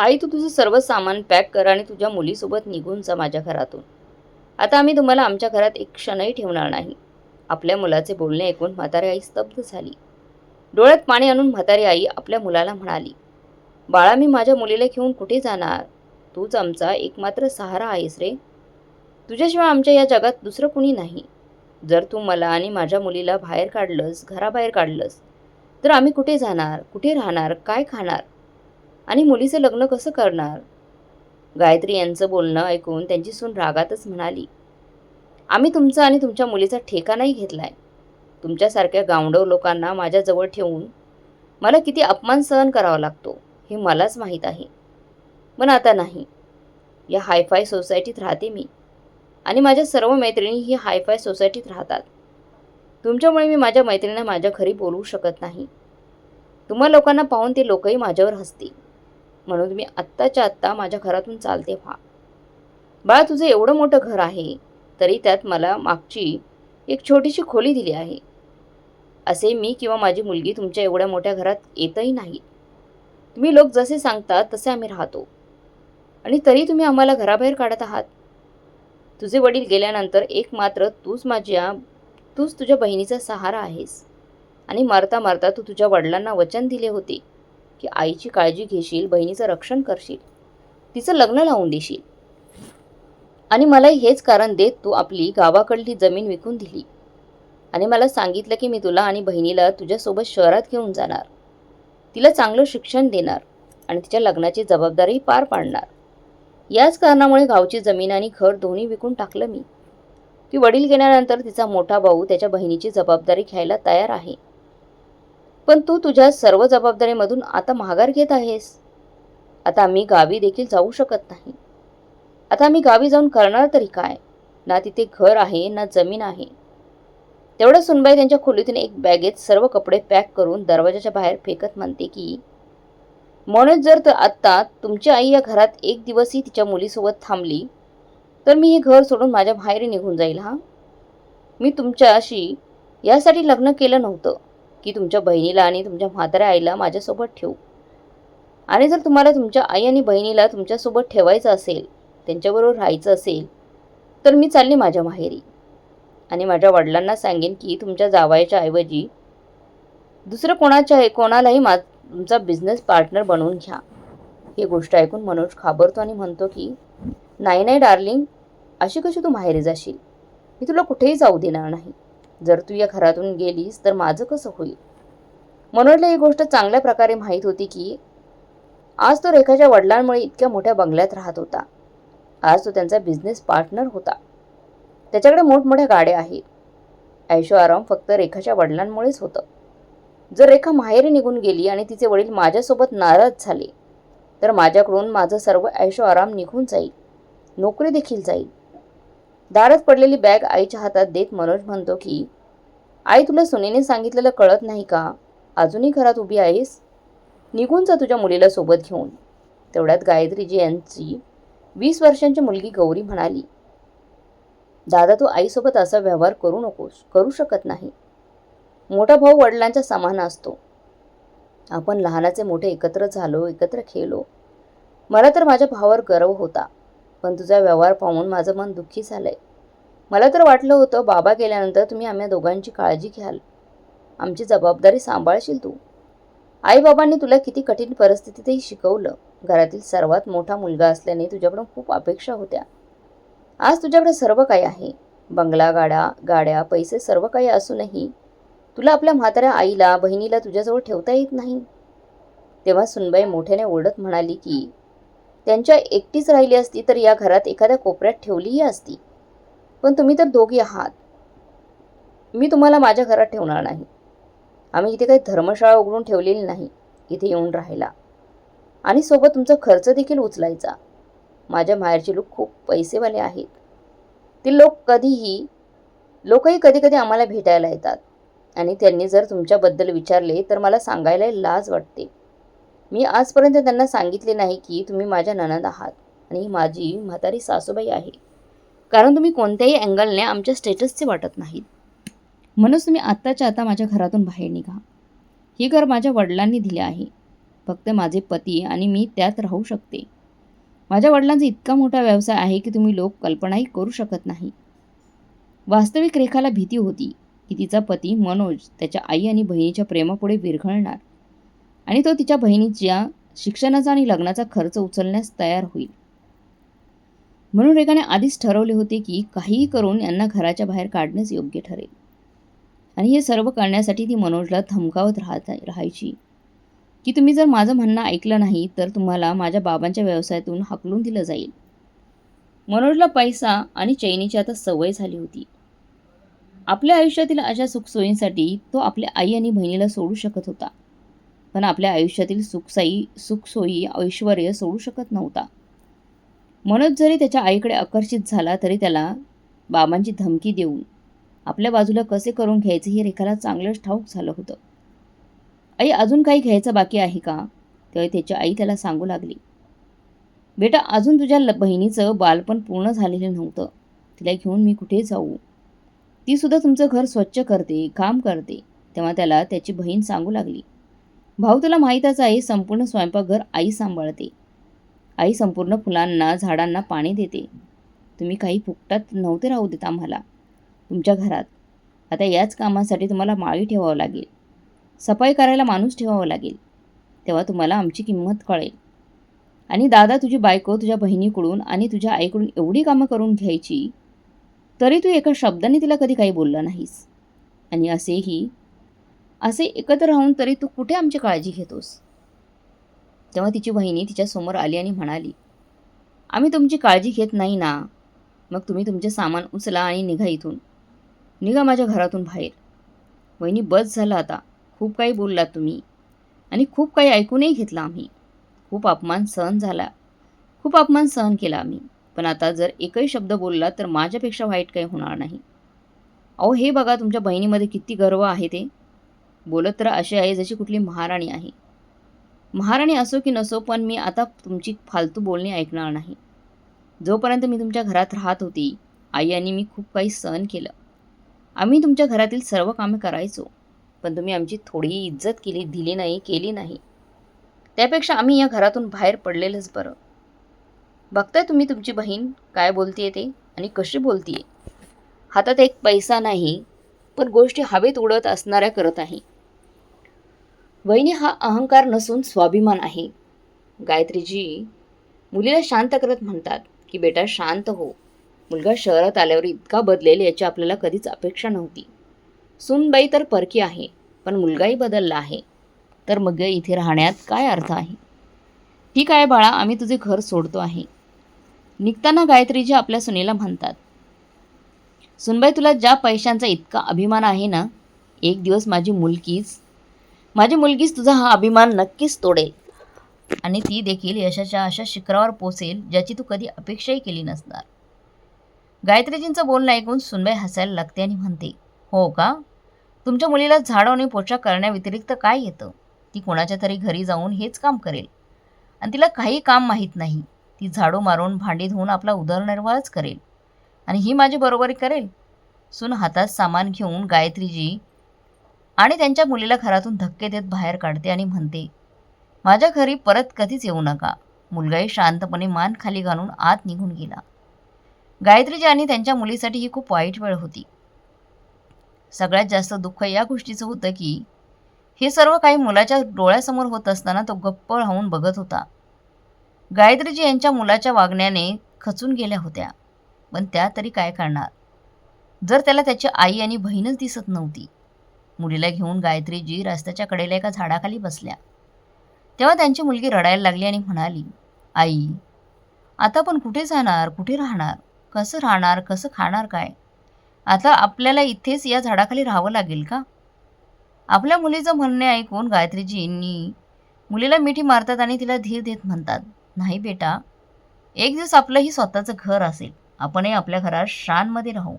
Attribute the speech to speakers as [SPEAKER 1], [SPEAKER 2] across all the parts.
[SPEAKER 1] आई तू तुझं सर्व सामान पॅक कर आणि तुझ्या मुलीसोबत निघून जा माझ्या घरातून. आता आम्ही तुम्हाला आमच्या घरात एक क्षणही ठेवणार नाही. आपल्या मुलाचे बोलणे ऐकून म्हातारी आई स्तब्ध झाली. डोळ्यात पाणी आणून म्हातारी आई आपल्या मुलाला म्हणाली बाळा मी माझ्या मुलीला घेऊन कुठे जाणार? तूच आमचा एकमात्र सहारा आहेस रे. तुझ्याशिवाय आमच्या या जगात दुसरं कुणी नाही. जर तू मला आणि माझ्या मुलीला बाहेर काढलंस घराबाहेर काढलंस तर आम्ही कुठे जाणार? कुठे राहणार? काय खाणार? आणि मुलीचं लग्न कसं करणार? गायत्री यांचं बोलणं ऐकून त्यांची सून रागातच म्हणाली आम्ही तुमचा आणि तुमच्या मुलीचा ठेका नाही घेतलाय. तुमच्यासारख्या गावंडव लोकांना माझ्याजवळ ठेवून मला किती अपमान सहन करावा लागतो हे मलाच माहीत आहे. पण आता नाही. या हायफाय सोसायटीत राहते मी. आणि माझ्या सर्व मैत्रिणी ही हायफाय सोसायटीत राहतात. तुमच्यामुळे मी माझ्या मैत्रिणींना माझ्या घरी बोलवू शकत नाही. तुम्हा लोकांना पाहून ते लोकही माझ्यावर हसतील. म्हणून तुम्ही आत्ताच्या आत्ता माझ्या घरातून चालते व्हा. बाळा तुझं एवढं मोठं घर आहे तरी त्यात मला मागची एक छोटीशी खोली दिली आहे. असे मी किंवा माझी मुलगी तुमच्या एवढ्या मोठ्या घरात येतही नाही. तुम्ही लोक जसे सांगतात तसे आम्ही राहतो. आणि तरी तुम्ही आम्हाला घराबाहेर काढत आहात. तुझे वडील गेल्यानंतर एक मात्र तूच माझ्या तूच तुझ्या बहिणीचा सहारा आहेस. आणि मारता मारता तू तुझ्या वडिलांना वचन दिले होते. की आईची काळजी घेशील बहिणीचं रक्षण करशील. तिचं लग्न लावून देशील. आणि मलाही हेच कारण देत तू आपली गावाकडली जमीन विकून दिली. आणि मला सांगितलं की मी तुला आणि बहिणीला तुझ्यासोबत शहरात घेऊन जाणार. तिला चांगलं शिक्षण देणार आणि तिच्या लग्नाची जबाबदारी पार पाडणार. याच कारणामुळे गावची जमीन आणि घर दोन्ही विकून टाकलं मी. ती वडील गेल्यानंतर तिचा मोठा भाऊ त्याच्या बहिणीची जबाबदारी घ्यायला तयार आहे. पण तू तुझ्या सर्व जबाबदारीमधून आता माघार घेत आहेस. आता मी गावी देखील जाऊ शकत नाही. आता मी गावी जाऊन करणार तरी काय? ना तिथे घर आहे ना जमीन आहे. तेवढं सुनबाई त्यांच्या खोलीतून एक बॅगेत सर्व कपडे पॅक करून दरवाजाच्या बाहेर फेकत म्हणते की म्हणून जर तर आत्ता तुमची आई या घरात एक दिवसही तिच्या मुलीसोबत थांबली तर मी हे घर सोडून माझ्या बाहेर निघून जाईल हा? मी तुमच्याशी यासाठी लग्न केलं नव्हतं. की तुमच्या बहिणीला आणि तुमच्या म्हाताऱ्या आईला माझ्यासोबत ठेवू. आणि जर तुम्हाला तुमच्या आई आणि बहिणीला तुमच्यासोबत ठेवायचं असेल त्यांच्याबरोबर राहायचं असेल तर मी चालली माझ्या माहेरी. आणि माझ्या वडिलांना सांगेन की तुमच्या जावायच्या ऐवजी दुसरं कोणाच्या कोणालाही मा तुमचा बिझनेस पार्टनर बनवून घ्या. ही गोष्ट ऐकून मनोज खाबरतो आणि म्हणतो की नाही नाही डार्लिंग अशी कशी तू माहेरी जाशील? मी तुला कुठेही जाऊ देणार नाही. जर तू या घरातून गेलीस तर माझं कसं होईल? मनोजला ही गोष्ट चांगल्या प्रकारे माहीत होती की आज तो रेखाच्या वडिलांमुळे इतक्या मोठ्या बंगल्यात राहत होता. आज तो त्यांचा बिझनेस पार्टनर होता. त्याच्याकडे मोठमोठ्या गाड्या आहेत. ऐशो आराम फक्त रेखाच्या वडिलांमुळेच होतं. जर रेखा माहेरी निघून गेली आणि तिचे वडील माझ्यासोबत नाराज झाले तर माझ्याकडून माझं सर्व ऐशो आराम निघून जाईल. नोकरी देखील जाईल. दारात पडलेली बॅग आईच्या हातात देत मनोज म्हणतो की आई तुला सुनेने सांगितलेलं कळत नाही का? अजूनही घरात उभी आहेस? निघून जा तुझ्या मुलीला सोबत घेऊन. तेवढ्यात गायत्रीजी यांची वीस वर्षांची मुलगी गौरी म्हणाली दादा तू आईसोबत असा व्यवहार करू नकोस करू शकत नाही. मोठा भाऊ वडिलांच्या समान असतो. आपण लहानाचे मोठे एकत्र झालो एकत्र खेळलो. मला तर माझ्या भावावर गर्व होता. पण तुझा व्यवहार पाहून माझं मन दुःखी झालं आहे मला तर वाटलं होतं बाबा गेल्यानंतर तुम्ही आम्ही दोघांची काळजी घ्याल. आमची जबाबदारी सांभाळशील तू. आईबाबांनी तुला किती कठीण परिस्थितीतही शिकवलं. घरातील सर्वात मोठा मुलगा असल्याने तुझ्याकडून खूप अपेक्षा होत्या. आज तुझ्याकडे सर्व काही आहे. बंगला गाड्या गाड्या पैसे सर्व काही असूनही तुला आपल्या म्हाताऱ्या आईला बहिणीला तुझ्याजवळ ठेवता येत नाही. तेव्हा सुनबाई मोठ्याने ओरडत म्हणाली की त्यांच्या एकटीच राहिली असती तर या घरात एखाद्या कोपऱ्यात ठेवलीही असती. पण तुम्ही तर दोघी आहात. मी तुम्हाला माझ्या घरात ठेवणार नाही. आम्ही इथे काही धर्मशाळा उघडून ठेवलेली नाही इथे येऊन राहायला. आणि सोबत तुमचा खर्च देखील उचलायचा. माझ्या माहेरचे लोक खूप पैसेवाले आहेत. ते लोक कधीही लोकही कधी कधी आम्हाला भेटायला येतात. आणि त्यांनी जर तुमच्याबद्दल विचारले तर मला सांगायला लाज वाटते. मी आजपर्यंत त्यांना सांगितले नाही की तुम्ही माझ्या ननद आहात आणि माझी म्हातारी सासूबाई आहे. कारण तुम्ही कोणत्याही अँगलने आमच्या स्टेटसचे वाटत नाहीत. म्हणूनच तुम्ही आत्ताच्या आता माझ्या घरातून बाहेर निघा. ही घर माझ्या वडिलांनी दिले आहे. फक्त माझे पती आणि मी त्यात राहू शकते. माझ्या वडिलांचा इतका मोठा व्यवसाय आहे की तुम्ही लोक कल्पनाही करू शकत नाही. वास्तविक रेखाला भीती होती की तिचा पती मनोज त्याच्या आई आणि बहिणीच्या प्रेमापुढे विरघळणार. आणि तो तिच्या बहिणीच्या शिक्षणाचा आणि लग्नाचा खर्च उचलण्यास तयार होईल. म्हणून रेखाने आधीच ठरवले होते की काहीही करून यांना घराच्या बाहेर काढणेच योग्य ठरेल. आणि हे सर्व करण्यासाठी ती मनोजला धमकावत राहत राहायची. की तुम्ही जर माझं म्हणणं ऐकलं नाही तर तुम्हाला माझ्या बाबांच्या व्यवसायातून हाकलून दिलं जाईल. मनोजला पैसा आणि चैनीची आता सवय झाली होती. आपल्या आयुष्यातील अशा सुखसोयींसाठी तो आपल्या आई आणि बहिणीला सोडू शकत होता. पण आपल्या आयुष्यातील सुखसाई सुखसोयी ऐश्वर सोडू शकत नव्हता. मनोज जरी त्याच्या आईकडे आकर्षित झाला तरी त्याला बाबांची धमकी देऊन आपल्या बाजूला कसे करून घ्यायचे हे रेखाला चांगलंच ठाऊक झालं होतं. आई अजून काही घ्यायचं बाकी आहे का? तेव्हा त्याची आई त्याला सांगू लागली. बेटा अजून तुझ्या ल बहिणीचं बालपण पूर्ण झालेलं नव्हतं. तिला घेऊन मी कुठे जाऊ? ती सुद्धा तुमचं घर स्वच्छ करते काम करते. तेव्हा त्याला त्याची बहीण सांगू लागली. भाऊ तुला माहीतच आहे संपूर्ण स्वयंपाकघर आई सांभाळते. आई संपूर्ण फुलांना झाडांना पाणी देते. तुम्ही काही फुकटात नव्हते राहू देत आम्हाला. तुमच्या घरात. आता याच कामासाठी तुम्हाला माळी ठेवावं लागेल. सफाई करायला माणूस ठेवावा लागेल. तेव्हा तुम्हाला आमची किंमत कळेल. आणि दादा तुझी बायको तुझ्या बहिणीकडून आणि तुझ्या आईकडून एवढी कामं करून घ्यायची तरी तू एका शब्दाने तिला कधी काही बोलला नाहीस. आणि असेही असे एकत्र राहून तरी तू कुठे आमची काळजी घेतोस? तेव्हा तिची बहिणी तिच्यासमोर आली आणि म्हणाली आम्ही तुमची काळजी घेत नाही ना. मग तुम्ही तुमचे सामान उचला आणि निघा इथून. निघा माझ्या घरातून बाहेर. वहिनी बस झाला आता. खूप काही बोललात तुम्ही. आणि खूप काही ऐकूनही घेतलं आम्ही. खूप अपमान सहन झाला. खूप अपमान सहन केला आम्ही. पण आता जर एकही शब्द बोलला तर माझ्यापेक्षा वाईट काही होणार नाही. अहो हे बघा तुमच्या बहिणीमध्ये किती गर्व आहे ते. बोलत तर अशी आहे जशी कुठली महाराणी आहे. महाराणी असो की नसो पण मी आता तुमची फालतू बोलणी ऐकणार नाही. जोपर्यंत मी तुमच्या घरात राहत होती आई आणि मी खूप काही सहन केलं. आम्ही तुमच्या घरातील सर्व कामे करायचो पण तुम्ही आमची थोडीही इज्जत केली दिली नाही केली नाही. त्यापेक्षा आम्ही या घरातून बाहेर पडलेलंच बरं. बघताय तुम्ही तुमची बहीण काय बोलतीये ते आणि कशी बोलतीये? हातात एक पैसा नाही पण गोष्टी हवेत उडत असणाऱ्या करत आहे. वहिनी हा अहंकार नसून स्वाभिमान आहे. गायत्रीजी मुलीला शांत करत म्हणतात की बेटा शांत हो. मुलगा शहरात आल्यावर इतका बदलेल याची आपल्याला कधीच अपेक्षा नव्हती. सुनबाई तर परकी आहे पण मुलगाही बदलला आहे. तर मग इथे राहण्यात काय अर्थ आहे? ठीक आहे बाळा आम्ही तुझे घर सोडतो आहे. निघताना गायत्रीजी आपल्या सुनेला म्हणतात सुनबाई तुला ज्या पैशांचा इतका अभिमान आहे ना एक दिवस माझी मुलगीच माझी मुलगीच तुझा हा अभिमान नक्कीच तोडेल. आणि ती देखील यशाच्या अशा शिखरावर पोचेल ज्याची तू कधी अपेक्षाही केली नसणार. गायत्रीजींचं बोलणं ऐकून सुनबाई हसायला लागते आणि म्हणते हो का? तुमच्या मुलीला झाडं आणि पोचा करण्याव्यतिरिक्त काय येतं? ती कोणाच्या तरी घरी जाऊन हेच काम करेल. आणि तिला काही काम माहीत नाही. ती झाडू मारून भांडी धुवून आपला उदरनिर्वाहच करेल. आणि ही माझी बरोबरी करेल. सुन हातात सामान घेऊन गायत्रीजी आणि त्यांच्या मुलीला घरातून धक्के देत बाहेर काढते आणि म्हणते माझ्या घरी परत कधीच येऊ नका. मुलगाही शांतपणे मान खाली घालून आत निघून गेला. गायत्रीजी आणि त्यांच्या मुलीसाठी ही खूप वाईट वेळ होती. सगळ्यात जास्त दुःख या गोष्टीचं होतं की हे सर्व काही मुलाच्या डोळ्यासमोर होत असताना तो गप्प राहून बघत होता. गायत्रीजी यांच्या मुलाच्या वागण्याने खचून गेल्या होत्या. पण त्या तरी काय करणार? जर त्याला त्याची आई आणि बहीणच दिसत नव्हती मुलीला घेऊन गायत्रीजी रस्त्याच्या कडेला एका झाडाखाली बसल्या. तेव्हा त्यांची मुलगी रडायला लागली आणि म्हणाली आई आता पण कुठे जाणार? कुठे राहणार? कसं राहणार? कसं खाणार काय? आता आपल्याला इथेच या झाडाखाली राहावं लागेल का? आपल्या मुलीचं म्हणणे ऐकून गायत्रीजींनी मुलीला मिठी मारतात आणि तिला धीर देत म्हणतात नाही बेटा एक दिवस आपलंही स्वतःचं घर असेल. आपणही आपल्या घरात शानमध्ये राहू.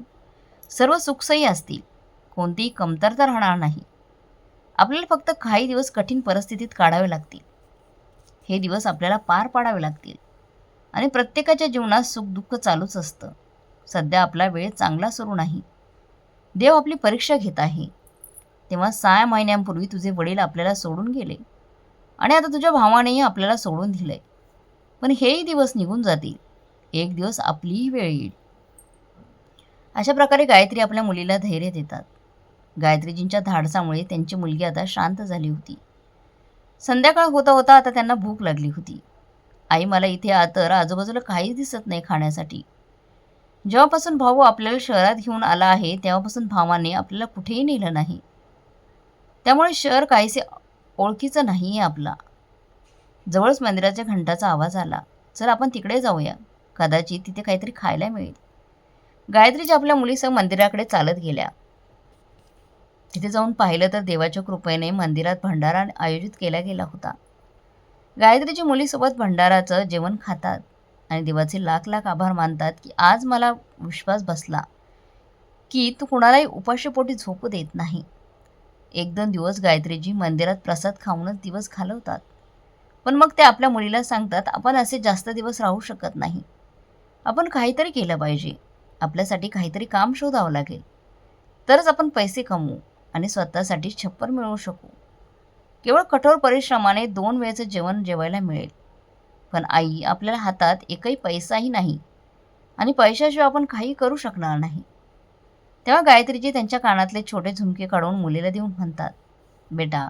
[SPEAKER 1] सर्व सुखसही असतील. कोणतीही कमतरता राहणार नाही. आपल्याला फक्त काही दिवस कठीण परिस्थितीत काढावे लागतील. हे दिवस आपल्याला पार पाडावे लागतील. आणि प्रत्येकाच्या जीवनात सुखदुःख चालूच असतं. सध्या आपला वेळ चांगला सुरू नाही. देव आपली परीक्षा घेत आहे. तेव्हा सहा महिन्यांपूर्वी तुझे वडील आपल्याला सोडून गेले. आणि आता तुझ्या भावानेही आपल्याला सोडून दिलंय. पण हेही दिवस निघून जातील. एक दिवस आपलीही वेळ येईल. अशा प्रकारे गायत्री आपल्या मुलीला धैर्य देतात. गायत्रीजींच्या धाडसामुळे त्यांची मुलगी आता शांत झाली होती. संध्याकाळ होता होता आता त्यांना भूक लागली होती. आई मला इथे आतर आजूबाजूला काहीच दिसत नाही खाण्यासाठी. जेव्हापासून भाऊ आपल्याला शहरात घेऊन आला आहे तेव्हापासून भावाने आपल्याला कुठेही नेलं नाही. त्यामुळे शहर काहीसे ओळखीचं नाही आहे आपला. जवळच मंदिराच्या घंटाचा आवाज आला. चल आपण तिकडे जाऊया. कदाचित तिथे काहीतरी खायला मिळेल. गायत्रीच्या आपल्या मुलीसह मंदिराकडे चालत गेल्या. तिथे जाऊन पाहिलं तर देवाच्या कृपेने मंदिरात भंडारा आयोजित केला गेला होता. गायत्रीच्या मुलीसोबत भंडाराचं जेवण खातात आणि देवाचे लाख लाख आभार मानतात की आज मला विश्वास बसला की तू कुणालाही उपाशीपोटी झोपू देत नाही. एक दोन दिवस गायत्रीजी मंदिरात प्रसाद खाऊनच दिवस घालवतात. पण मग ते आपल्या मुलीला सांगतात आपण असे जास्त दिवस राहू शकत नाही. आपण काहीतरी केलं पाहिजे. आपल्यासाठी काहीतरी काम शोधावं लागेल. तरच आपण पैसे कमवू आणि स्वतःसाठी छप्पर मिळवू शकू. केवळ कठोर परिश्रमाने दोन वेळेचं जेवण जेवायला मिळेल. पण आई आपल्याला हातात एकही पैसाही नाही आणि पैशाशिवाय आपण काही करू शकणार नाही. तेव्हा गायत्रीजी त्यांच्या कानातले छोटे झुमके काढून मुलीला देऊन म्हणतात बेटा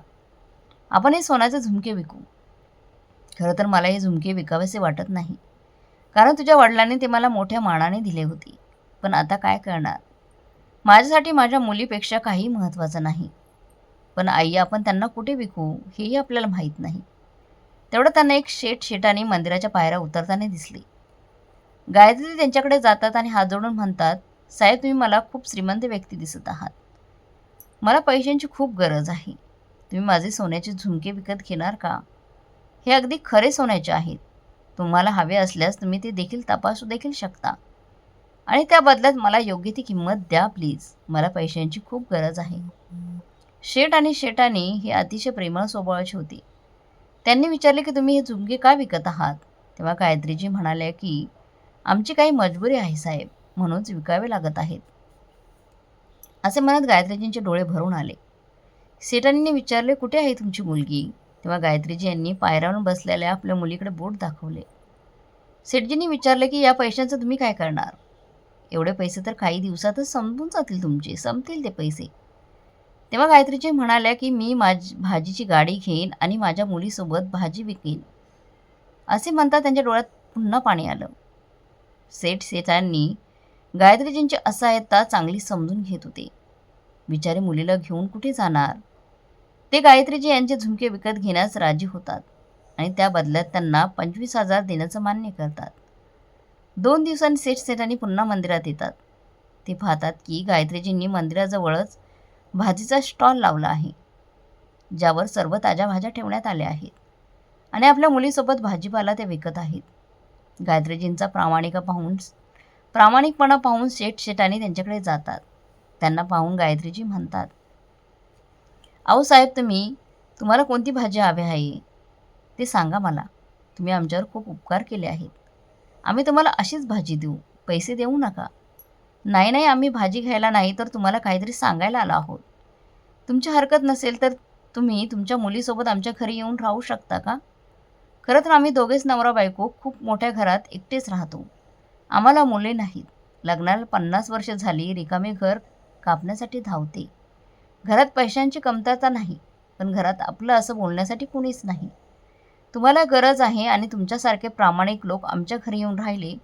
[SPEAKER 1] आपण हे सोन्याचे झुमके विकू. खरं तर मला हे झुमके विकावेसे वाटत नाही. कारण तुझ्या वडिलांनी ते मला मोठ्या मानाने दिले होते. पण आता काय करणार? माझ्यासाठी माझ्या मुलीपेक्षा काही महत्त्वाचं नाही. पण आई आपण त्यांना कुठे विकू? हेही आपल्याला माहीत नाही. तेवढं त्यांना एक शेट शेटाने मंदिराच्या पायऱ्या उतरताना दिसली. गायत्री त्यांच्याकडे जातात आणि हात जोडून म्हणतात साहेब तुम्ही मला खूप श्रीमंत व्यक्ती दिसत आहात. मला पैशांची खूप गरज आहे. तुम्ही माझे सोन्याचे झुमके विकत घेणार का? हे अगदी खरे सोन्याचे आहेत. तुम्हाला हवे असल्यास तुम्ही ते देखील तपासू देखील शकता. आणि त्या बदल्यात मला योग्य ती किंमत द्या प्लीज मला पैशांची खूप गरज आहे. शेठ आणि शेटानी हे अतिशय प्रेमळ स्वभावाचे होते. त्यांनी विचारले की तुम्ही हे झुमके का विकत आहात? तेव्हा गायत्रीजी म्हणाल्या की आमची काही मजबुरी आहे साहेब. म्हणूनच विकावे लागत आहेत. असे म्हणत गायत्रीजींचे डोळे भरून आले. सेठानीने विचारले कुठे आहे तुमची मुलगी? तेव्हा गायत्रीजी यांनी पायऱ्यावरून बसलेल्या आपल्या मुलीकडे बोट दाखवले. सेठजींनी विचारले की या पैशांचं तुम्ही काय करणार? एवढे पैसे तर काही दिवसातच संपून जातील तुमचे संपतील ते पैसे. तेव्हा गायत्रीजी म्हणाल्या की मी माझी भाजीची गाडी घेईन आणि माझ्या मुलीसोबत भाजी विकेन. असे म्हणता त्यांच्या डोळ्यात पुन्हा पाणी आलं. सेठ सेठांनी गायत्रीजींची असहायता चांगली समजून घेत होते. बिचारे मुलीला घेऊन कुठे जाणार? ते गायत्रीजी यांचे झुमके विकत घेण्यास राजी होतात आणि त्या बदल्यात त्यांना पंचवीस हजार देण्याचं मान्य करतात. दोन दिवसांनी सेठ सेठांनी पुन्हा मंदिरात येतात. ते पाहतात की गायत्रीजींनी मंदिराजवळच भाजीचा स्टॉल लावला आहे ज्यावर सर्व ताज्या भाज्या ठेवण्यात आल्या आहेत आणि आपल्या मुलीसोबत भाजीपाला ते विकत आहेत. गायत्रीजींचा प्रामाणिका पाहून प्रामाणिकपणा पाहून शेठ शेटाने त्यांच्याकडे जातात. त्यांना पाहून गायत्रीजी म्हणतात अहो साहेब तुम्ही तुम्हाला कोणती भाजी हवी आहे? ते सांगा मला. तुम्ही आमच्यावर खूप उपकार केले आहेत. आम्ही तुम्हाला अशीच भाजी देऊ. पैसे देऊ नका. नाही नाही आम्ही भाजी घ्यायला नाही तर तुम्हाला काहीतरी सांगायला आलो आहोत. तुमची हरकत नसेल तर तुम्ही तुमच्या मुलीसोबत आमच्या घरी येऊन राहू शकता का? खरं तर आम्ही दोघेच नवरा बायको खूप मोठ्या घरात एकटेच राहतो. आम्हाला मुले नाहीत. लग्नाला पन्नास वर्ष झाली रिकामे घर कापण्यासाठी धावते. घरात पैशांची कमतरता नाही पण घरात आपलं असं बोलण्यासाठी कुणीच नाही. तुम्हाला गरज आहे आणि तुमच्यासारखे प्रामाणिक लोक आमच्या घरी येऊन राहिले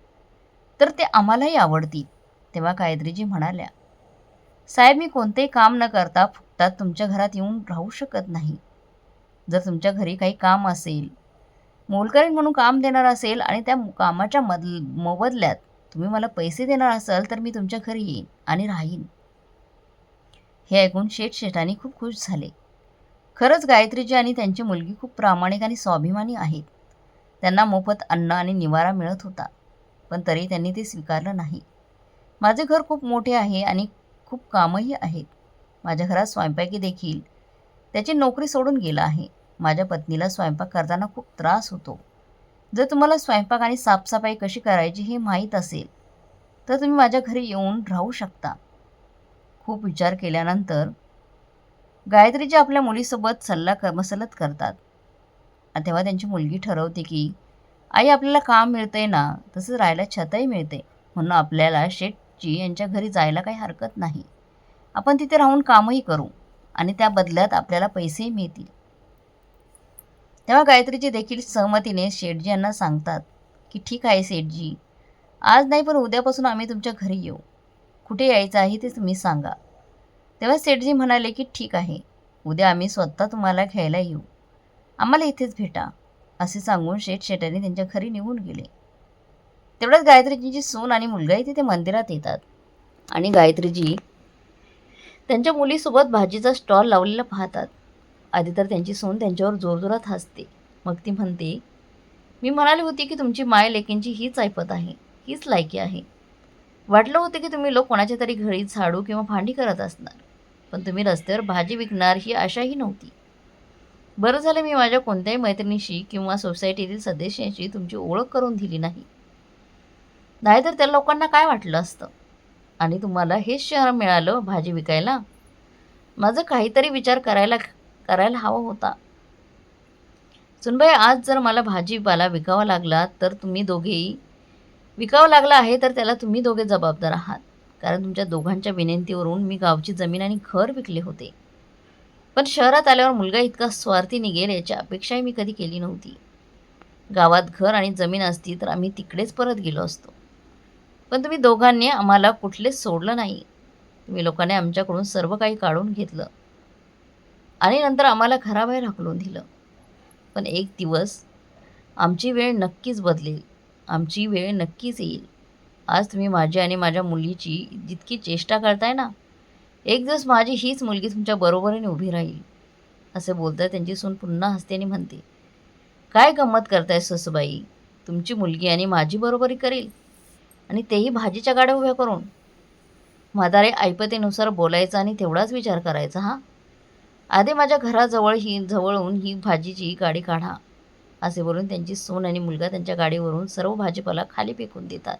[SPEAKER 1] तर ते आम्हालाही आवडतील तेव्हा कायद्रीजी म्हणाल्या साहेब मी कोणतेही काम न करता फुकटात तुमच्या घरात येऊन राहू शकत नाही. जर तुमच्या घरी काही काम असेल मोलकरीण म्हणून काम देणार असेल आणि त्या कामाच्या मद मोबदल्यात तुम्ही मला पैसे देणार असाल तर मी तुमच्या घरी येईन आणि राहीन. हे ऐकून शेठ शेठानी खूप खुश झाले. खरंच गायत्रीजी आणि त्यांची मुलगी खूप प्रामाणिक आणि स्वाभिमानी आहेत. त्यांना मोफत अन्न आणि निवारा मिळत होता पण तरी त्यांनी ते स्वीकारलं नाही. माझे घर खूप मोठे आहे आणि खूप कामही आहेत. माझ्या घरात स्वयंपाकी देखील. त्याची नोकरी सोडून गेला आहे. माझ्या पत्नीला स्वयंपाक करताना खूप त्रास होतो. जर तुम्हाला स्वयंपाक आणि साफसफाई कशी करायची हे माहीत असेल तर तुम्ही माझ्या घरी येऊन राहू शकता. खूप विचार केल्यानंतर गायत्रीजी आपल्या मुलीसोबत सल्ला क मसलत करतात. तेव्हा त्यांची मुलगी ठरवते की आई आपल्याला काम मिळतंय ना तसंच राहायला छतही मिळते. म्हणून आपल्याला शेठजी यांच्या घरी जायला काही हरकत नाही. आपण तिथे राहून कामही करू आणि त्या बदल्यात आपल्याला पैसेही मिळतील. तेव्हा गायत्रीजी देखील सहमतीने शेठजी यांना सांगतात की ठीक आहे सेठजी आज नाही पण उद्यापासून आम्ही तुमच्या घरी येऊ. कुठे यायचं आहे ते तुम्ही सांगा. तेव्हा सेठजी म्हणाले की ठीक आहे. उद्या आम्ही स्वतः तुम्हाला घ्यायला येऊ. आम्हाला इथेच भेटा. असे सांगून शेठ शेटाने त्यांच्या घरी निघून गेले. तेवढ्याच गायत्रीजींची सून आणि मुलगाही तिथे मंदिरात येतात. आणि गायत्रीजी त्यांच्या मुलीसोबत भाजीचा स्टॉल लावलेला पाहतात. आधी तर त्यांची सून त्यांच्यावर जोरजोरात हसते. मग ती म्हणते मी म्हणाली होती की तुमची माय लेकींची हीच ऐपत आहे. हीच लायकी आहे. वाटलं होतं की तुम्ही लोक कोणाच्या तरी घरी झाडू किंवा भांडी करत असणार. पण तुम्ही रस्त्यावर भाजी विकणार ही आशाही नव्हती. बरं झालं मी माझ्या कोणत्याही मैत्रिणीशी किंवा सोसायटीतील सदस्यांशी तुमची ओळख करून दिली नाही. नाहीतर त्या लोकांना काय वाटलं असतं? आणि तुम्हाला हेच शहर मिळालं भाजी विकायला? माझं काहीतरी विचार करायला करायला हवा होता. सुनबाई आज जर मला भाजीपाला विकावा लागला तर तुम्ही दोघेही विकावं लागला आहे तर त्याला तुम्ही दोघे जबाबदार आहात. कारण तुमच्या दोघांच्या विनंतीवरून मी गावची जमीन आणि घर विकले होते. पण शहरात आल्यावर मुलगा इतका स्वार्थी निघेल याची अपेक्षाही मी कधी केली नव्हती. गावात घर आणि जमीन असती तर आम्ही तिकडेच परत गेलो असतो. पण तुम्ही दोघांनी आम्हाला कुठलेच सोडलं नाही. तुम्ही लोकांनी आमच्याकडून सर्व काही काढून घेतलं. आणि नंतर आम्हाला घराबाहेर हाकलून दिलं. पण एक दिवस आमची वेळ नक्कीच बदलेल. आमची वेळ नक्कीच येईल. आज तुम्ही माझी आणि माझ्या मुलीची जितकी चेष्टा करताय ना एक दिवस माझी हीच मुलगी तुमच्या बरोबरीने उभी राहील असे बोलता त्यांची सून पुन्हा हसते आणि म्हणते काय गंमत करताय ससूबाई? तुमची मुलगी आणि माझी बरोबरी करेल आणि तेही भाजीच्या गाड्या उभ्या करून. म्हातारे ऐपतेनुसार बोलायचा आणि तेवढाच विचार करायचा हा? आधी माझ्या घराजवळ ही जवळून ही भाजीची गाडी काढा. असे बोलून त्यांची सून आणि मुलगा त्यांच्या गाडीवरून सर्व भाजीपाला खाली फेकून देतात.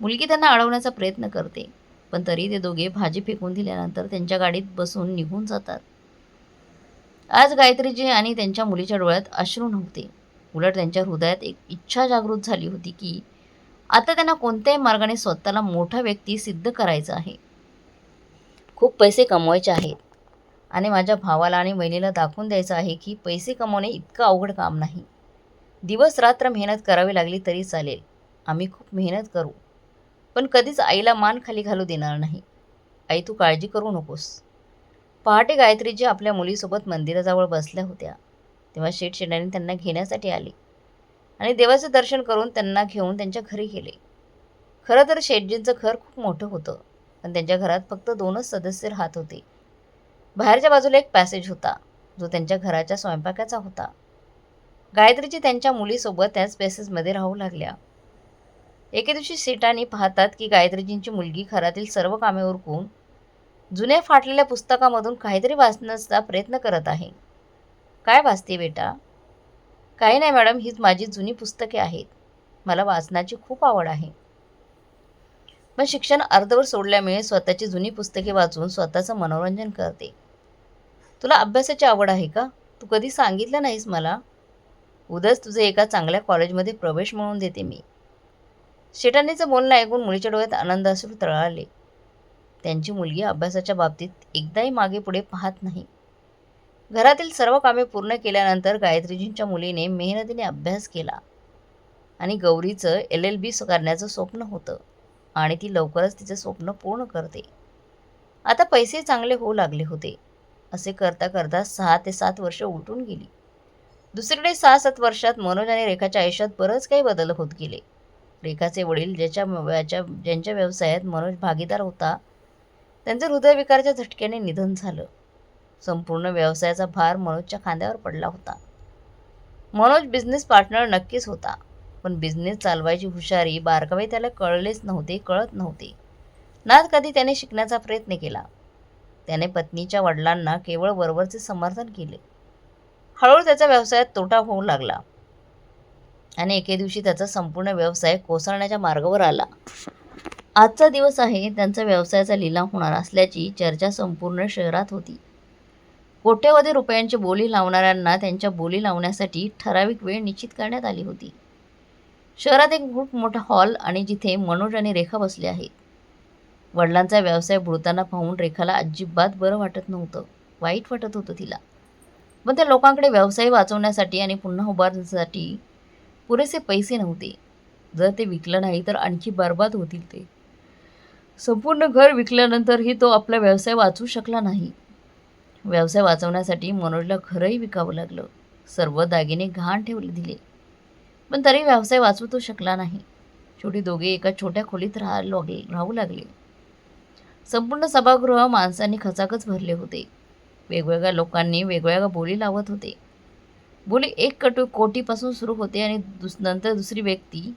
[SPEAKER 1] मुलगी त्यांना अडवण्याचा प्रयत्न करते पण तरी ते दोघे भाजी फेकून दिल्यानंतर त्यांच्या गाडीत बसून निघून जातात. आज गायत्रीजी आणि त्यांच्या मुलीच्या डोळ्यात अश्रू नव्हते. उलट त्यांच्या हृदयात एक इच्छा जागृत झाली होती की आता त्यांना कोणत्याही मार्गाने स्वतःला मोठा व्यक्ती सिद्ध करायचा आहे. खूप पैसे कमवायचे आहेत. आणि माझ्या भावाला आणि बहिणीला दाखवून द्यायचं आहे की पैसे कमवणे इतकं अवघड काम नाही. दिवस रात्र मेहनत करावी लागली तरी चालेल. आम्ही खूप मेहनत करू. पण कधीच आईला मान खाली घालू देणार नाही. आई तू काळजी करू नकोस. पहाटे गायत्रीजी आपल्या मुलीसोबत मंदिराजवळ बसल्या होत्या. तेव्हा शेठ शेडाने त्यांना घेण्यासाठी आले. आणि देवाचं दर्शन करून त्यांना घेऊन त्यांच्या घरी गेले. खरं तर शेठजींचं घर खूप मोठं होतं. पण त्यांच्या घरात फक्त दोनच सदस्य राहत होते. बाहेरच्या बाजूला एक पॅसेज होता जो त्यांच्या घराच्या स्वयंपाकाचा होता. गायत्रीजी त्यांच्या मुलीसोबत त्याच पॅसेजमध्ये राहू लागल्या. एके दिवशी सीटाने पाहतात की गायत्रीजींची मुलगी घरातील सर्व कामे उरकून जुन्या फाटलेल्या पुस्तकामधून काहीतरी वाचण्याचा प्रयत्न करत आहे. काय वाचते बेटा? काही नाही मॅडम हीच माझी जुनी पुस्तके आहेत. मला वाचनाची खूप आवड आहे. पण शिक्षण अर्धवर सोडल्यामुळे स्वतःची जुनी पुस्तके वाचून स्वतःचं मनोरंजन करते. तुला अभ्यासाची आवड आहे का? तू कधी सांगितलं नाहीस मला. उद्याच तुझे एका चांगल्या कॉलेजमध्ये प्रवेश मिळवून देते मी. शेटानीचं बोलणं ऐकून मुलीच्या डोळ्यात आनंद असून तळाले. त्यांची मुलगी अभ्यासाच्या बाबतीत एकदाही मागे पुढे पाहत नाही. घरातील सर्व कामे पूर्ण केल्यानंतर गायत्रीजींच्या मुलीने मेहनतीने अभ्यास केला. आणि गौरीचं एल एल बी करण्याचं स्वप्न होतं. आणि ती लवकरच तिचं स्वप्न पूर्ण करते. आता पैसे चांगले होऊ लागले होते. असे करता करता सहा ते सात वर्ष उलटून गेली. दुसरीकडे सहा सात वर्षात मनोज आणि रेखाच्या आयुष्यात बरंच काही बदल होत गेले. रेखाचे वडील ज्याच्या ज्यांच्या व्यवसायात मनोज भागीदार होता त्यांचं हृदयविकाराच्या झटक्याने निधन झालं. संपूर्ण व्यवसायाचा भार मनोजच्या खांद्यावर पडला होता. मनोज बिझनेस पार्टनर नक्कीच होता पण बिझनेस चालवायची हुशारी बारकावे त्याला कळलेच नव्हते कळत नव्हते. ना कधी त्याने शिकण्याचा प्रयत्न केला. त्याने पत्नीच्या वडिलांना केवळ वरवरचे समर्थन केले. हळूहळू त्याचा व्यवसायात तोटा होऊ लागला. आणि एके दिवशी त्याचा संपूर्ण व्यवसाय कोसळण्याच्या मार्गावर आला. आजचा दिवस आहे त्यांचा व्यवसायाचा लिलाव होणार असल्याची चर्चा संपूर्ण शहरात होती. कोट्यवधी रुपयांची बोली लावणाऱ्यांना त्यांच्या बोली लावण्यासाठी ठराविक वेळ निश्चित करण्यात आली होती. शहरात एक खूप मोठा हॉल आणि जिथे मनोज आणि रेखा बसले आहेत. वडिलांचा व्यवसाय बुडताना पाहून रेखाला अजिबात बरं वाटत नव्हतं. वाईट वाटत होतं तिला. पण त्या लोकांकडे व्यवसाय वाचवण्यासाठी आणि पुन्हा उभारण्यासाठी पुरेसे पैसे नव्हते. जर ते विकलं नाही तर आणखी बर्बाद होतील ते. संपूर्ण घर विकल्यानंतरही तो आपला व्यवसाय वाचवू शकला नाही. व्यवसाय वाचवण्यासाठी मनोजला घरही विकावं लागलं. सर्व दागिने घाण ठेवले दिले. पण तरी व्यवसाय वाचवू तो शकला नाही. शेवटी दोघे एका छोट्या खोलीत राहा लागले राहू लागले. संपूर्ण सभागृह माणसांनी खचाखच भरले होते. वेगवेगळ्या लोकांनी वेगवेगळ्या बोली लावत होते. बोली एक कटू कोटीपासून सुरू होते आणि दुस नंतर दुसरी व्यक्ती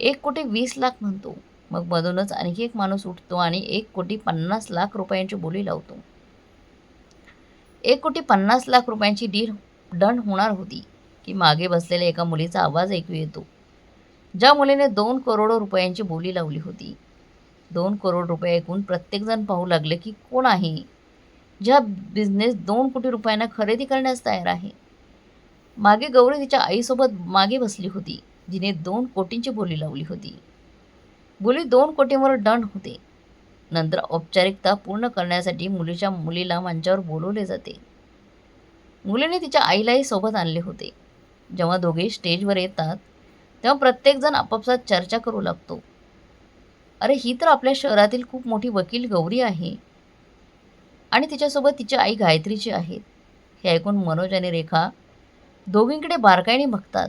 [SPEAKER 1] एक कोटी वीस लाख म्हणतो. मग मधूनच आणखी एक माणूस उठतो आणि एक कोटी पन्नास लाख रुपयांची बोली लावतो. एक कोटी पन्नास लाख रुपयांची डील डन होणार होती की मागे बसलेल्या एका मुलीचा आवाज ऐकू येतो. ज्या मुलीने दोन करोड रुपयांची बोली लावली होती. दोन करोड रुपये ऐकून प्रत्येकजण पाहू लागले की कोण आहे? ज्या बिझनेस दोन कोटी रुपयांना खरेदी करण्यास तयार आहे. मागे गौरी तिच्या आईसोबत मागे बसली होती. जिने दोन कोटींची बोली लावली होती. बोली दोन कोटींवर दंड होते. नंतर औपचारिकता पूर्ण करण्यासाठी मुलीच्या मुलीला मंचावर बोलवले जाते. मुलीने तिच्या आईलाही सोबत आणले होते. जेव्हा दोघे स्टेजवर येतात तेव्हा प्रत्येकजण आपापसात चर्चा करू लागतो. अरे ही तर आपल्या शहरातील खूप मोठी वकील गौरी आहे. आणि तिच्यासोबत तिची आई गायत्रीची आहे. हे ऐकून मनोज आणि रेखा दोघींकडे बारकाईने बघतात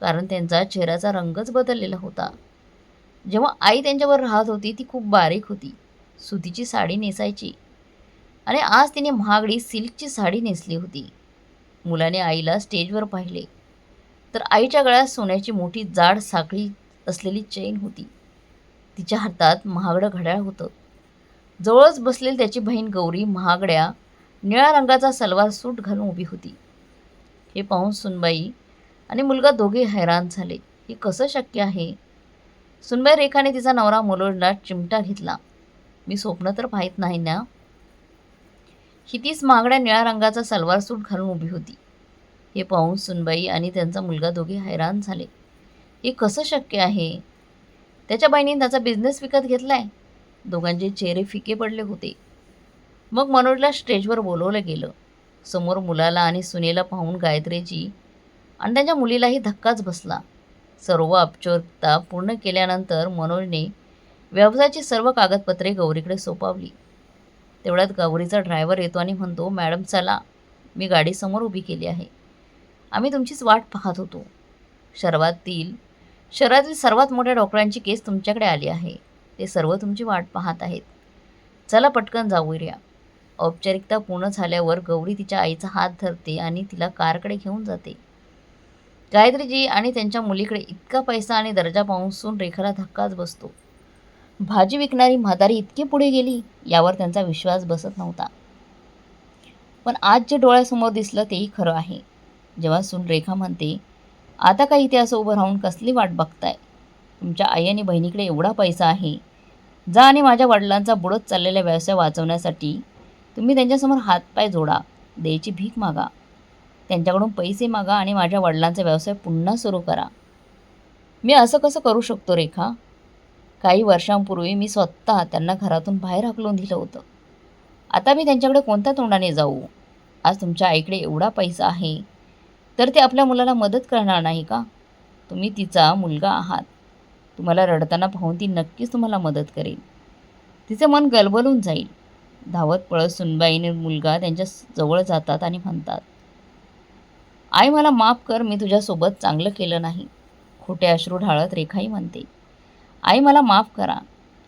[SPEAKER 1] कारण त्यांचा चेहऱ्याचा रंगच बदललेला होता. जेव्हा आई त्यांच्यावर राहत होती ती खूप बारीक होती. सुतीची साडी नेसायची. आणि आज तिने महागडी सिल्कची साडी नेसली होती. मुलाने आईला स्टेजवर पाहिले. तर आईच्या गळ्यात सोन्याची मोठी जाड साखळी असलेली चेन होती. तिच्या हातात महागडं घड्याळ होतं. जवळच बसलेली त्याची बहीण गौरी महागड्या निळ्या रंगाचा सलवार सूट घालून उभी होती. हे पाहून सुनबाई आणि मुलगा दोघे हैराण झाले. हे कसं शक्य आहे? सुनबाई रेखाने तिचा नवरा मुलोडला चिमटा घेतला. मी स्वप्न तर पाहत नाही ना? ही तीच महागड्या निळ्या रंगाचा सलवार सूट घालून उभी होती. हे पाहून सुनबाई आणि त्यांचा मुलगा दोघे हैराण झाले. हे कसं शक्य आहे? त्याच्या बहिणीने त्याचा बिझनेस विकत घेतलाय. दोघांचे चेहरे फिके पडले होते. मग मनोजला स्टेजवर बोलवलं गेलं. समोर मुलाला आणि सुनेला पाहून गायत्रीची आणि त्यांच्या मुलीलाही धक्काच बसला. सर्व औपचारिकता पूर्ण केल्यानंतर मनोजने व्यवसायाची सर्व कागदपत्रे गौरीकडे सोपावली. तेवढ्यात गौरीचा ड्रायव्हर येतो आणि म्हणतो मॅडम चला. मी गाडी समोर उभी केली आहे. आम्ही तुमचीच वाट पाहत होतो. शर्वातील शहरातील सर्वात मोठ्या डॉक्टरांची केस तुमच्याकडे आली आहे. ते सर्व तुमची वाट पाहत आहेत. चला पटकन जाऊया औपचारिकता पूर्ण झाल्यावर गौरी तिच्या आईचा हात धरते आणि तिला कारकडे घेऊन जाते. गायत्रीजी आणि त्यांच्या मुलीकडे इतका पैसा आणि दर्जा पाहून रेखाला धक्काच बसतो. भाजी विकणारी म्हातारी इतकी पुढे गेली यावर त्यांचा विश्वास बसत नव्हता. पण आज जे डोळ्यासमोर दिसलं तेही खरं आहे. जेव्हा सून रेखा म्हणते आता काही इथे असं उभं राहून कसली वाट बघताय? तुमच्या आई आणि बहिणीकडे एवढा पैसा आहे. जा आणि माझ्या वडिलांचा बुडत चाललेला व्यवसाय वाचवण्यासाठी तुम्ही त्यांच्यासमोर हातपाय जोडा. द्यायची भीक मागा. त्यांच्याकडून पैसे मागा आणि माझ्या वडिलांचा व्यवसाय पुन्हा सुरू करा. मी असं कसं करू शकतो रेखा? काही वर्षांपूर्वी मी स्वतः त्यांना घरातून बाहेर हाकलून दिलं होतं. आता मी त्यांच्याकडे कोणत्या तोंडाने जाऊ? आज तुमच्या आईकडे एवढा पैसा आहे. तर ते आपल्या मुलाला मदत करणार नाही का? तुम्ही तिचा मुलगा आहात. तुम्हाला रडताना पाहून ती नक्कीच तुम्हाला मदत करेल. तिचं मन गलबलून जाईल. धावत पळत सुनबाईने मुलगा त्यांच्या जवळ जातात आणि म्हणतात आई मला माफ कर मी तुझ्यासोबत चांगलं केलं नाही. खोटे अश्रू ढाळत रेखाही म्हणते आई मला माफ करा.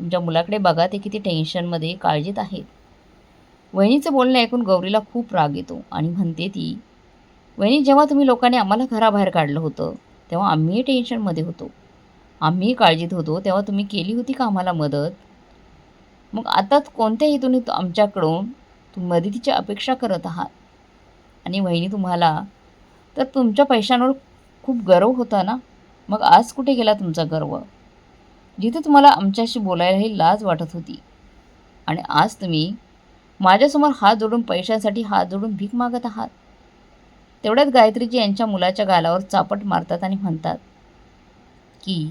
[SPEAKER 1] तुमच्या मुलाकडे बघा ते किती टेन्शनमध्ये काळजीत आहेत. वहिनीचं बोलणं ऐकून गौरीला खूप राग येतो आणि म्हणते ती वहिनी जेव्हा तुम्ही लोकांनी आम्हाला घराबाहेर काढलं होतं तेव्हा आम्हीही टेन्शनमध्ये होतो. आम्हीही काळजीत होतो तेव्हा तुम्ही केली होती का आम्हाला मदत? मग आता कोणत्या हेतूने आमच्याकडून तुम्ही मदतीची अपेक्षा करत आहात? आणि वहिनी तुम्हाला तर तुमच्या पैशांवर खूप गर्व होता ना? मग आज कुठे गेला तुमचा गर्व? जिथे तुम्हाला आमच्याशी बोलायलाही लाज वाटत होती. आणि आज तुम्ही माझ्यासमोर हात जोडून पैशांसाठी हात जोडून भीक मागत आहात. तेवढ्यात गायत्रीजी यांच्या मुलाच्या गालावर चापट मारतात आणि म्हणतात की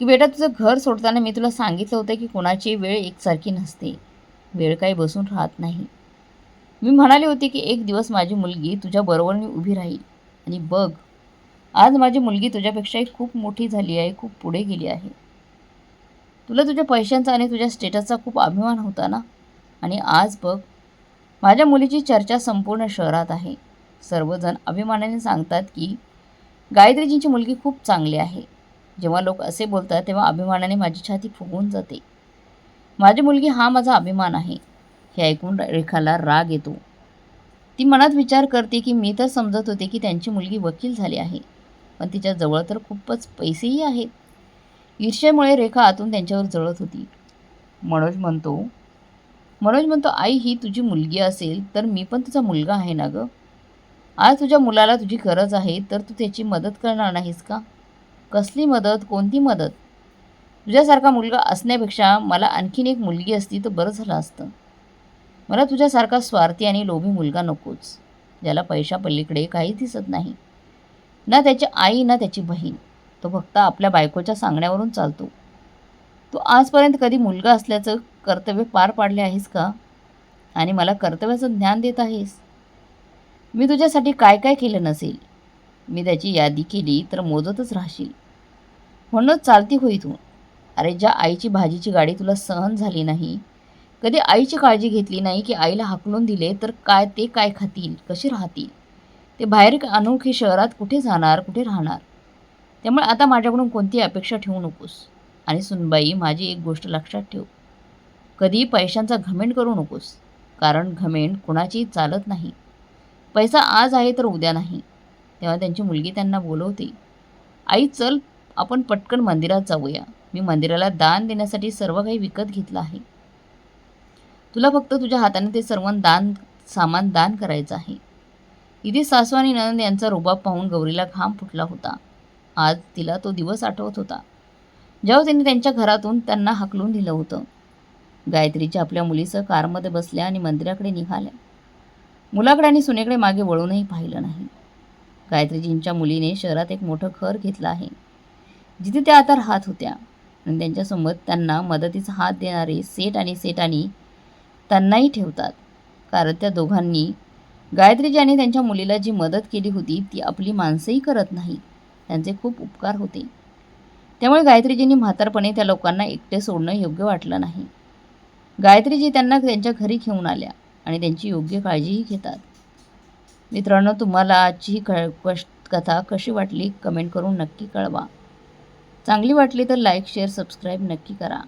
[SPEAKER 1] की बेटा तुझं घर सोडताना मी तुला सांगितलं होतं की कोणाची वेळ एकसारखी नसते. वेळ काही बसून राहत नाही. मी म्हणाले होते की एक दिवस माझी मुलगी तुझ्याबरोबर मी उभी राहील. आणि बघ आज माझी मुलगी तुझ्यापेक्षाही खूप मोठी झाली आहे खूप पुढे गेली आहे. तुला तुझ्या पैशांचा आणि तुझ्या स्टेटसचा खूप अभिमान होता ना? आणि आज बघ माझ्या मुलीची चर्चा संपूर्ण शहरात आहे. सर्वजण अभिमानाने सांगतात की गायत्रीजींची मुलगी खूप चांगली आहे. जेव्हा लोक असे बोलतात तेव्हा अभिमानाने माझी छाती फुगून जाते. माझी मुलगी हा माझा अभिमान आहे. हे ऐकून रेखाला राग येतो. ती मनात विचार करते की मी तर समजत होते की त्यांची मुलगी वकील झाली आहे. पण तिच्या जवळ तर खूपच पैसेही आहेत. ईर्षेमुळे रेखा आतून त्यांच्यावर जळत होती. मनोज म्हणतो मनोज म्हणतो आई ही तुझी मुलगी असेल तर मी पण तुझा मुलगा आहे ना गं? आज तुझ्या मुलाला तुझी गरज आहे तर तू त्याची मदत करणार नाहीस का? कसली मदत? कोणती मदत? तुझ्यासारखा मुलगा असण्यापेक्षा मला आणखीन एक मुलगी असती तर बरं झालं असतं. मला तुझ्यासारखा स्वार्थी आणि लोभी मुलगा नकोच ज्याला पैशा पलीकडे दिसत नाही. ना त्याची आई ना त्याची बहीण. तो फक्त आपल्या बायकोच्या सांगण्यावरून चालतो. तू आजपर्यंत कधी मुलगा असल्याचं कर्तव्य पार पाडले आहेस का? आणि मला कर्तव्याचं ज्ञान देत आहेस? मी तुझ्यासाठी काय काय केलं नसेल? मी त्याची यादी केली तर मोजतच राहशील. म्हणूनच चालती होई तू अरे ज्या आईची भाजीची गाडी तुला सहन झाली नाही कधी आईची काळजी घेतली नाही की आईला हाकलून दिले तर काय ते काय खातील कसे राहतील? ते बाहेर अनोखी शहरात कुठे जाणार कुठे राहणार? त्यामुळे आता माझ्याकडून कोणती अपेक्षा ठेवू नकोस. आणि सुनबाई माझी एक गोष्ट लक्षात ठेव. कधी पैशांचा घमेंट करू नकोस कारण घमेंट कोणाची चालत नाही. पैसा आज आहे तर उद्या नाही. तेव्हा त्यांची मुलगी त्यांना बोलवते आई चल आपण पटकन मंदिरात जाऊया. मी मंदिराला दान देण्यासाठी सर्व काही विकत घेतलं आहे. तुला फक्त तुझ्या हाताने ते सर्व दान सामान दान करायचं आहे. इथे सासू आणि नंद यांचा रुबाब पाहून गौरीला घाम फुटला होता. आज तिला तो दिवस आठवत होता. जेव्हा त्यांनी त्यांच्या घरातून त्यांना हकलून दिलं होतं गायत्रीच्या आपल्या मुलीसह कारमध्ये बसल्या आणि मंदिराकडे निघाल्या. मुलाकडे आणि सुनेकडे मागे वळूनही पाहिलं नाही. गायत्रीजींच्या मुलीने शहरात एक मोठं घर घेतलं आहे. जिथे त्या आता राहत होत्या. आणि त्यांच्यासोबत त्यांना मदतीचा हात देणारे सेट आणि सेटानी त्यांनाही ठेवतात. कारण त्या दोघांनी गायत्रीजी त्यांच्या मुलीला जी मदत केली होती ती आपली माणसंही करत नाही. त्यांचे खूप उपकार होते. त्यामुळे गायत्रीजींनी म्हातारपणे त्या लोकांना एकटे सोडणं योग्य वाटलं नाही. गायत्रीजी त्यांना त्यांच्या घरी घेऊन आल्या. आणि त्यांची योग्य काळजीही घेतात. मित्रांनो तुम्हाला आजची ही क कश कथा कशी वाटली? कमेंट करून नक्की कळवा. चांगली वाटली तर लाईक शेअर सबस्क्राईब नक्की करा.